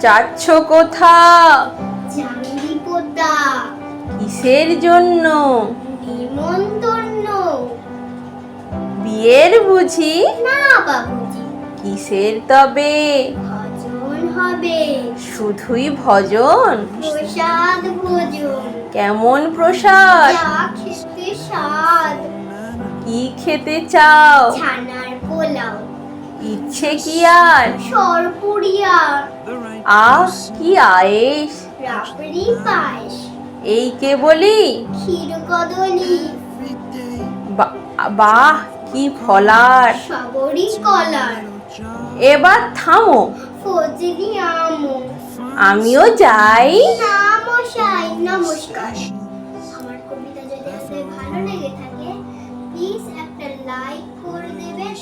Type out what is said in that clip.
যাচ্ছ কোথা? চাঁদি পোতা কিসের জন্য? নিমন্তন্ন বিয়ের বুঝি? না বাবুজি। কিসের তবে? ভজন হবে। শুধুই ভজন? প্রসাদ ভোজন। কেমন প্রসাদ? খেতে স্বাদ। কি খেতে চাও? ছানার পোলাও। ইচ্ছে কি আর? সরপুরিয়া আহ কি আয়েস রাবড়ি পায়েস। এই কে বলি? ক্ষীর কদলি। বাহ কি ফলার। সবরি কলার। এবার থামো। ফজলি আমো। আমিও যাই। নমস্কার নমস্কার। আমার কবিতা যদি আপনাদের ভালো লেগে থাকে প্লিজ একটা লাইক করে দেবেন